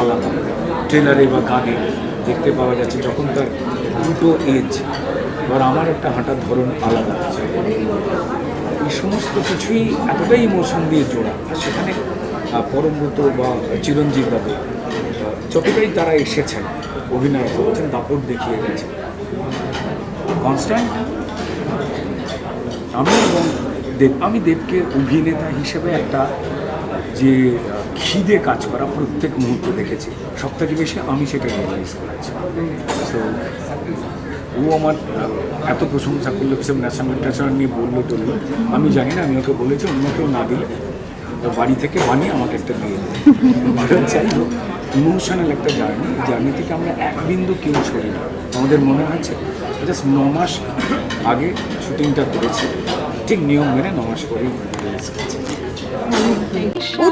আলাদা। ট্রেলারে বা গানে দেখতে পাওয়া যাচ্ছে যখন তার দুটো এজ এবার আমার একটা হাঁটার ধরন আলাদা। আছে এই সমস্ত কিছুই এতটাই ইমোশন দিয়ে জোড়া। আর সেখানে পরমব্রত বা চিরঞ্জিত বাবু যতটাই তারা এসেছেন, অভিনয় করছেন, দাপট দেখিয়ে গেছে কনস্ট্যান্ট আমি এবং দেব, আমি দেবকে অভিনেতা হিসেবে একটা যে খিদে কাজ করা প্রত্যেক মুহূর্তে দেখেছি। সব থেকে বেশি আমি সেটা রিয়েলাইজ করেছি। তো ও আমার এত প্রশংসা করল সব ন্যাশনাল ট্যাশনাল নিয়ে বলল, টললো। আমি জানি না, আমি ওকে বলেছি, অন্য কেউ না দিলে বাড়ি থেকে বানিয়ে আমাকে একটা দিয়ে দেবে। হোক ইমোশনাল একটা জার্নি জার্নি থেকে আমরা এক বিন্দু কেউ ছড়ি না আমাদের মনে হয়েছে জাস্ট ন মাস আগে শুটিংটা করেছি। ঠিক নিয়ম মেনে ন মাস পরেই রিলিজ